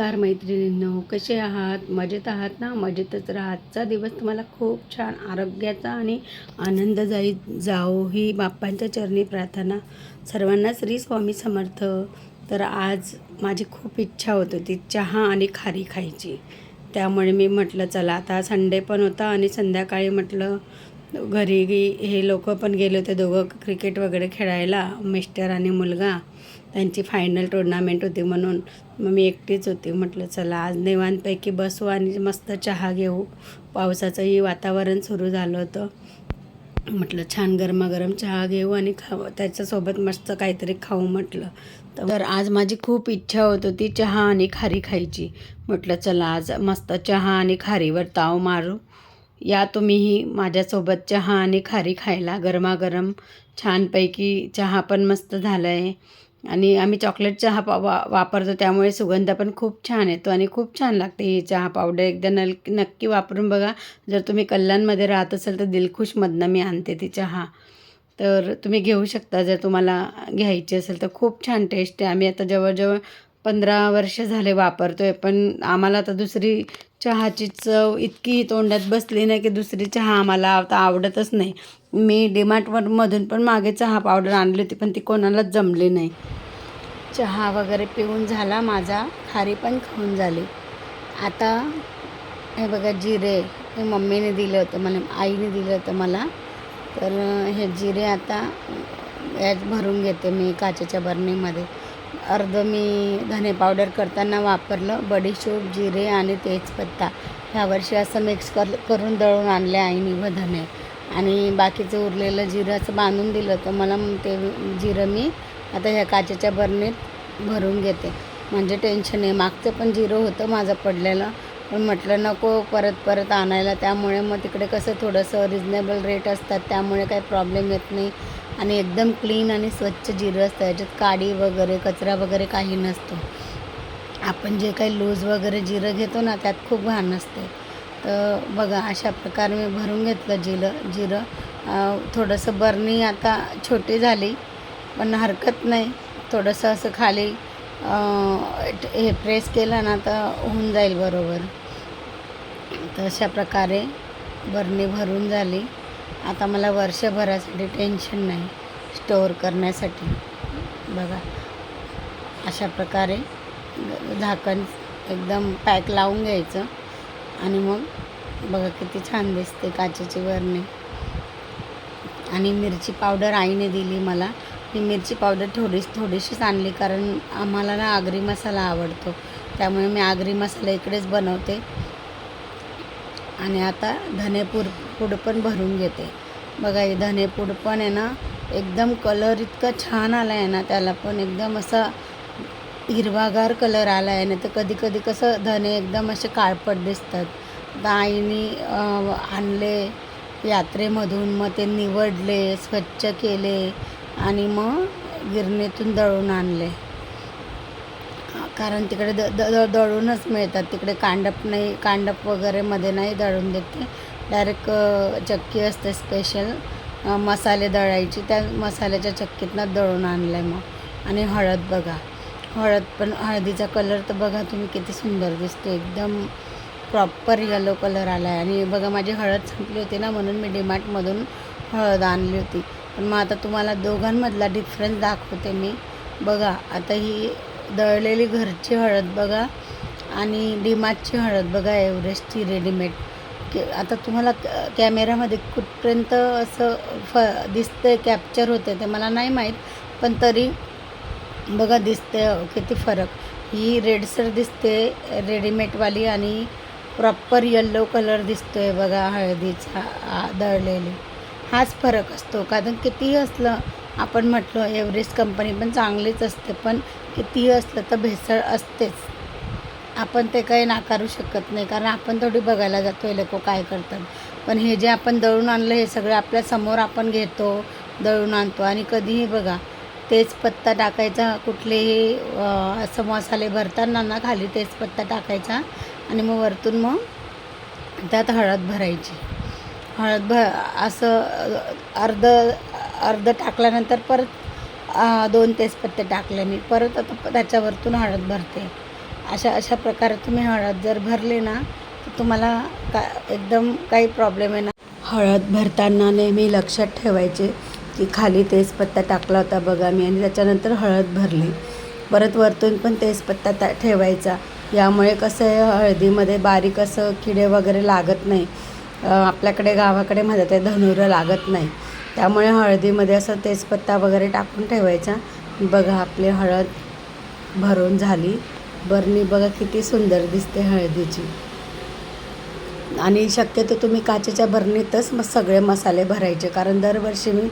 नमस्कार मैत्रिणींनो कसे आहात? मजेत आहात ना? मजेतच राहा आजचा दिवस तुम्हाला खूप छान आरोग्याचा आणि आनंद जाई जाओ ही बाप्पांच्या चरणी प्रार्थना. सर्वांना श्री स्वामी समर्थ. तर आज माझी खूप इच्छा होत होती चहा आणि खारी खायची. त्यामुळे मी म्हटलं चला आता संडे पण होता आणि संध्याकाळी म्हटलं घरी हे लोक पण गेले होते दोघं क्रिकेट वगैरे खेळायला मिस्टर आणि मुलगा. त्यांची फायनल टुर्नामेंट होती म्हणून मग मी एकटीच होती. म्हटलं चला आज निवांतपैकी बसू आणि मस्त चहा घेऊ. पावसाचंही वातावरण सुरू झालं होतं. म्हटलं छान गरमागरम चहा घेऊ आणि खाऊ. त्याच्यासोबत मस्त काहीतरी खाऊ म्हटलं. तर आज माझी खूप इच्छा होत होती चहा आणि खारी खायची. म्हटलं चला आज मस्त चहा आणि खारीवर ताव मारू. या तुम्हीही माझ्यासोबत चहा आणि खारी खायला गरमागरम छानपैकी चहा पण मस्त झाला आहे आणि आम्ही चॉकलेट चहा पा वा वापरतो त्यामुळे सुगंध पण खूप छान येतो आणि खूप छान लागते ही चहा पावडर. एकदा नल नक्की वापरून बघा. जर तुम्ही कल्याणमध्ये राहत असाल तर दिलखुशमधनं मी आणते ती चहा. तर तुम्ही घेऊ शकता जर तुम्हाला घ्यायची असेल तर खूप छान टेस्ट आहे. आम्ही आता जवळजवळ पंधरा वर्ष झाले वापरतो आहे पण आम्हाला आता दुसरी चहाची चव इतकी तोंडात बसली नाही की दुसरी चहा आम्हाला आता आवडतच नाही. मी डीमार्टवरमधून पण मागे चहा पावडर आणली होती पण ती कोणालाच जमली नाही. चहा वगैरे पिऊन झाला माझा खारी पण खाऊन झाली. आता हे बघा जिरे हे मम्मीने दिलं होतं मला आईने दिलं होतं मला. तर हे जिरे आता यात भरून घेते मी काचेच्या बरणीमध्ये. अर्ध मी धने पावडर करताना वापरलं बडीशोप जिरे आणि तेजपत्ता. ह्या वर्षी असं मिक्स कर करून दळून आणले आईने व धने. आणि बाकीचं उरलेलं जिरं असं बांधून दिलं तर मला मग ते जिरं मी आता ह्या काचेच्या बरणीत भरून घेते. म्हणजे टेन्शन आहे. मागचं पण जिरं होतं माझं पडलेलं. पण म्हटलं नको परत परत आणायला. त्यामुळे मग तिकडे कसं थोडंसं रिजनेबल रेट असतात त्यामुळे काही प्रॉब्लेम येत नाही. आणि एकदम क्लीन आणि स्वच्छ जिरं असतं. याच्यात काडी वगैरे कचरा वगैरे काही नसतो. आपण जे काही लूज वगैरे जिरं घेतो ना त्यात खूप घाण असते. तर बघा अशा प्रकारे मी भरून घेतलं जिरं जिरं. थोडंसं बरणी आता छोटी झाली पण हरकत नाही. थोडंसं असं खाली हे प्रेस केलं ना तर होऊन जाईल बरोबर. तर अशा प्रकारे बरणी भरून झाली. आता मला वर्षभरासाठी टेन्शन नाही स्टोअर करण्यासाठी. बघा अशा प्रकारे झाकण एकदम पॅक लावून घ्यायचं. आणि मग बघा किती छान दिसते काचेची वरणी. आणि मिरची पावडर आईने दिली मला. मी मिरची पावडर थोडीच थोडीशीच आणली कारण आम्हाला ना आगरी मसाला आवडतो. त्यामुळे मी आगरी मसाला इकडेच बनवते. आणि आता धनेपूर पूड पण भरून घेते. बघा हे धनेपूड पण आहे ना एकदम कलर इतका छान आला आहे ना त्याला पण एकदम असा हिरवागार कलर आला आहे ना तर कधी कधी कसं धने एकदम असे काळपट दिसतात. तर आईने आणले यात्रेमधून मग ते निवडले स्वच्छ केले आणि मग गिरणीतून दळून आणले. कारण तिकडे द द दळूनच मिळतात. तिकडे कांडप नाही कांडप वगैरेमध्ये नाही दळून देते. डायरेक्ट चक्की असते स्पेशल मसाले दळायची त्या मसाल्याच्या चक्कीतनं दळून आणलं आहे मग. आणि हळद बघा. हळद पण हळदीचा कलर तर बघा तुम्ही किती सुंदर दिसतो एकदम प्रॉपर येलो कलर आला आहे आणि बघा माझी हळद संपली होती ना म्हणून मी डिमार्टमधून हळद आणली होती. पण मग आता तुम्हाला दोघांमधला डिफरन्स दाखवते मी. बघा आता ही दळलेली घरची हळद बघा आणि डिमार्टची हळद बघा एव्हरेस्टची रेडीमेड के आता तुम्हाला कॅमेऱ्यामध्ये कुठपर्यंत असं फ दिसतं कॅप्चर होते ते मला नाही माहीत. पण तरी बघा दिसते किती फरक. ही रेडसर दिसते रेडीमेडवाली आणि प्रॉपर यल्लो कलर दिसतो आहे बघा हळदीचा दळलेली. हाच फरक असतो. कारण कितीही असलं आपण म्हटलं एव्हरेस्ट कंपनी पण चांगलीच असते पण कितीही असलं तर भेसळ असतेच. आपण ते काही नाकारू शकत नाही कारण आपण थोडी बघायला जातो हे लोक काय करतात. पण हे जे आपण दळून आणलं हे सगळं आपल्यासमोर आपण घेतो दळून आणतो. आणि कधीही बघा तेजपत्ता टाकायचा कुठलेही असं मसाले भरताना ना खाली तेजपत्ता टाकायचा आणि मग वरतून मग त्यात हळद भरायची. हळद भ असं अर्ध अर्ध टाकल्यानंतर परत दोन तेजपत्ते टाकले मी. परत आता त्याच्यावरतून हळद भरते. अशा अशा प्रकारे तुम्ही हळद जर भरले ना तर तुम्हाला का एकदम काही प्रॉब्लेम आहे ना हळद भरताना नेहमी लक्षात ठेवायचे. की खाली तेजपत्ता टाकला होता बघा मी आणि त्याच्यानंतर हळद भरली. परत वरतून पण तेजपत्ता ता ठेवायचा. यामुळे कसं आहे हळदीमध्ये बारीक असं किडे वगैरे लागत नाही. आपल्याकडे गावाकडे म्हणतात ते धनुरं लागत नाही. त्यामुळे हळदीमध्ये असं तेजपत्ता वगैरे टाकून ठेवायचा. बघा आपली हळद भरून झाली. बरणी बघा किती सुंदर दिसते हळदीची. आणि शक्यतो तुम्ही काचेच्या बरणीतच मग सगळे मसाले भरायचे. कारण दरवर्षी मी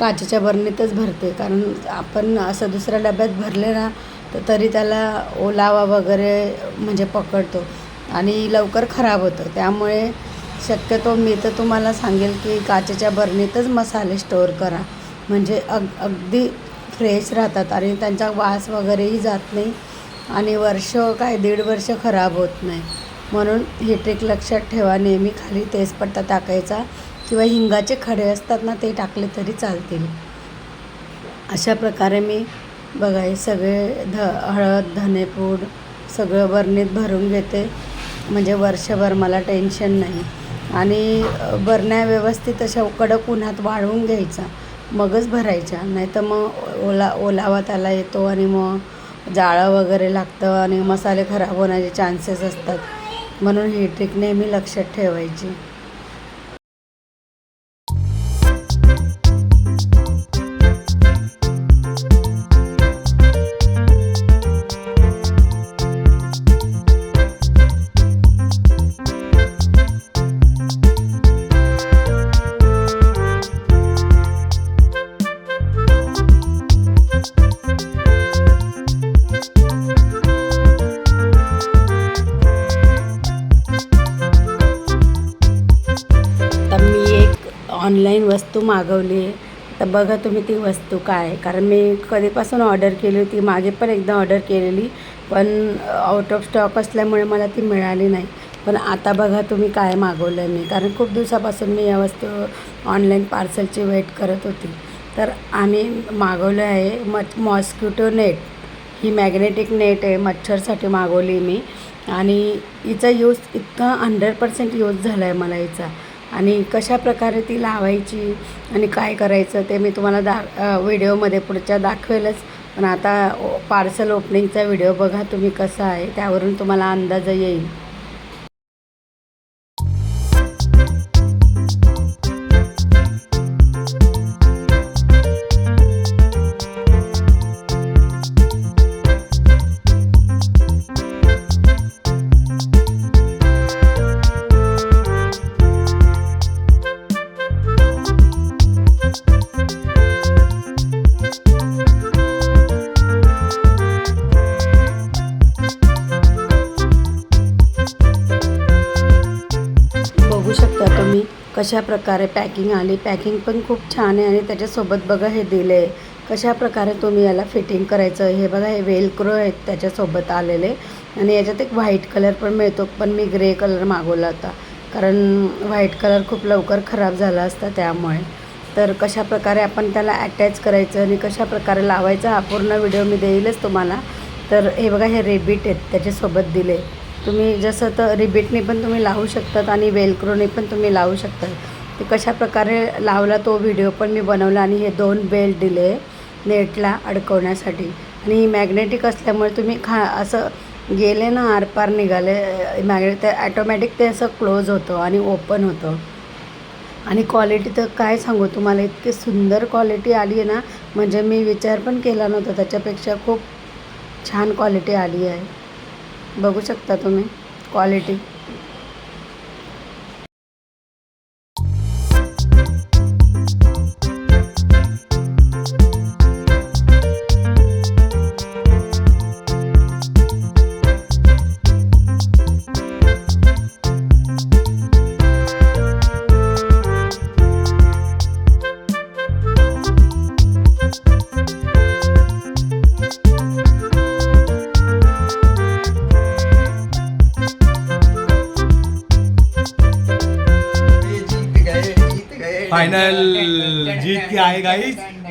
काचेच्या बरणीतच भरते. कारण आपण असं दुसऱ्या डब्यात भरले ना तर तरी त्याला ओलावा वगैरे म्हणजे पकडतो. आणि लवकर खराब होतं. त्यामुळे शक्यतो मी तर तुम्हाला सांगेल की काचेच्या बरणीतच मसाले स्टोअर करा. म्हणजे अग अगदी फ्रेश राहतात आणि त्यांचा वास वगैरेही जात नाही आणि वर्ष काय दीड वर्ष खराब होत नाही. म्हणून ही ट्रिक लक्षात ठेवा. नेहमी खाली तेजपत्ता टाकायचा. किंवा हिंगाचे खडे असतात ना ते टाकले तरी चालतील. अशा प्रकारे मी बघा हे सगळे ध हळद धनेपूड सगळं बरणीत भरून घेते. म्हणजे वर्षभर मला टेन्शन नाही. आणि बरण्या व्यवस्थित अशा कडक उन्हात वाळवून घ्यायचा. मगच भरायच्या. नाही तर मग ओला ओलावा त्याला येतो आणि मग जाळं वगैरे लागतं आणि मसाले खराब होण्याचे चान्सेस असतात. म्हणून ही ट्रिक नेहमी लक्षात ठेवायची. नवीन वस्तू मागवली आहे. तर बघा तुम्ही ती वस्तू काय आहे. कारण मी कधीपासून ऑर्डर केली होती मागे पण एकदा ऑर्डर केलेली पण आउट ऑफ स्टॉक असल्यामुळे मला ती मिळाली नाही. पण आता बघा तुम्ही काय मागवलं आहे मी. कारण खूप दिवसापासून मी या वस्तू ऑनलाईन पार्सलची वेट करत होती. तर आम्ही मागवलं आहे मच मॉस्किटो नेट ही मॅग्नेटिक नेट आहे मच्छरसाठी मागवली मी. आणि हिचा यूज इतका हंड्रेड पर्सेंट यूज झाला आहे मला हिचा. आणि कशा प्रकारे ती लावायची आणि काय करायचं ते मी तुम्हाला दा व्हिडिओमध्ये पुढच्या दाखवेलच. पण आता पार्सल ओपनिंगचा व्हिडिओ बघा तुम्ही कसा आहे त्यावरून तुम्हाला अंदाज येईल. कशा प्रकारे पॅकिंग आली? पॅकिंग पण खूप छान आहे आणि त्याच्यासोबत बघा हे दिले. आहे कशा प्रकारे तुम्ही याला फिटिंग करायचं? हे बघा हे वेलक्रो आहेत त्याच्यासोबत आलेले. आणि याच्यात एक व्हाईट कलर पण मिळतो पण मी ग्रे कलर मागवला होता. कारण व्हाईट कलर खूप लवकर खराब झाला असता त्यामुळे. तर कशा प्रकारे आपण त्याला अटॅच करायचं आणि कशा प्रकारे लावायचं हा पूर्ण व्हिडिओ मी देईलच तुम्हाला. तर हे बघा हे रेबिट आहेत त्याच्यासोबत दिले. तुम्ही जसं तर रिबीटने पण तुम्ही लावू शकतात आणि वेलक्रोने पण तुम्ही लावू शकतात. ते कशा प्रकारे लावला तो व्हिडिओ पण मी बनवला आणि हे दोन बेल्ट दिले नेटला अडकवण्यासाठी. आणि ही मॅग्नेटिक असल्यामुळे तुम्ही खा असं गेले ना आरपार निघाले मॅग्नेट ते ॲटोमॅटिक ते असं क्लोज होतं आणि ओपन होतं. आणि क्वालिटी तर काय सांगू तुम्हाला इतकी सुंदर क्वालिटी आली आहे ना. म्हणजे मी विचार पण केला नव्हता त्याच्यापेक्षा खूप छान क्वालिटी आली आहे. बघू शकता तुम्ही. क्वालिटी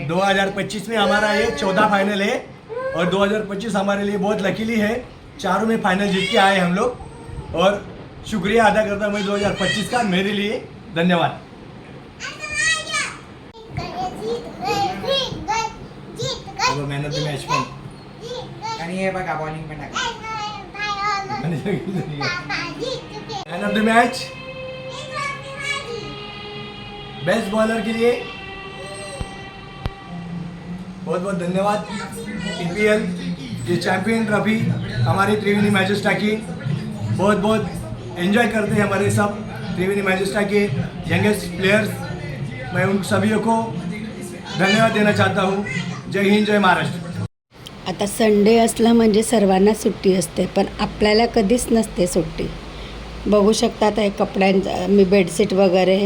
2025 में हमारा ये चौदह फाइनल है और 2025 हमारे लिए बहुत लकीली है। चारों में फाइनल जीत के आए हम लोग और शुक्रिया अदा करता हूँ मैं 2025 का मेरे लिए। धन्यवाद। मैन ऑफ़ द मॅच पण आणि हे बघा बॉलिंग पण टाका man of the match best bowler के लिए बहुत बहुत धन्यवाद। ईपीएल ये चैम्पियन ट्रॉफी हमारी त्रिवेणी मैजेस्टा की। बहुत बहुत एंजॉय करते हैं हमारे सब त्रिवेणी मैजेस्टा के यंगेस्ट प्लेयर्स मैं उन सभी को धन्यवाद देना चाहता हूँ। जय हिंद जय महाराष्ट्र। आता संडे असला म्हणजे सर्वांना सुट्टी असते पण आपल्याला कधीच नसते सुट्टी. बघू शकता आता कपड्यांचा मी बेडशीट वगैरे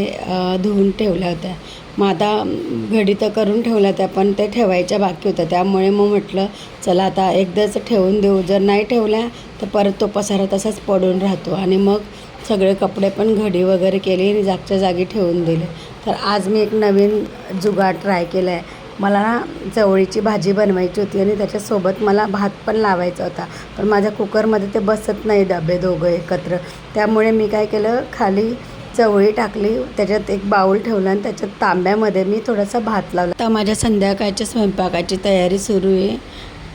धुवून ठेवल्या होत्या. मग आता घडी तर करून ठेवल्या होत्या पण ते ठेवायच्या बाकी होत्या. त्यामुळे मग म्हटलं चला आता एकदाच ठेवून देऊ. जर नाही ठेवल्या तर परत तो पसारा तसाच पडून राहतो. आणि मग सगळे कपडे पण घडी वगैरे केली आणि जागच्या जागी ठेवून दिले. तर आज मी एक नवीन जुगाड ट्राय केला आहे मला ना चवळीची भाजी बनवायची होती आणि त्याच्यासोबत मला भात पण लावायचा होता. पण माझ्या कुकरमध्ये ते बसत नाही डबे दोघं एकत्र. त्यामुळे मी काय केलं खाली चवळी टाकली त्याच्यात एक बाऊल ठेवला आणि त्याच्यात तांब्यामध्ये मी थोडासा भात लावला. आता माझ्या संध्याकाळच्या स्वयंपाकाची तयारी सुरू आहे.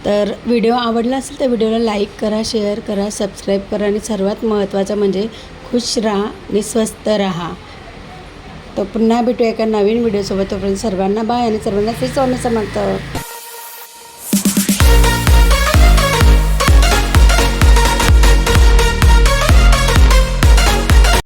तर व्हिडिओ आवडला असेल तर व्हिडिओला लाईक करा शेअर करा सबस्क्राईब करा आणि सर्वात महत्त्वाचं म्हणजे खुश राहा आणि स्वस्त राहा. तर पुन्हा भेटूया एका नवीन व्हिडिओसोबत. तोपर्यंत सर्वांना बाय आणि सर्वांना श्री स्वामी समर्थ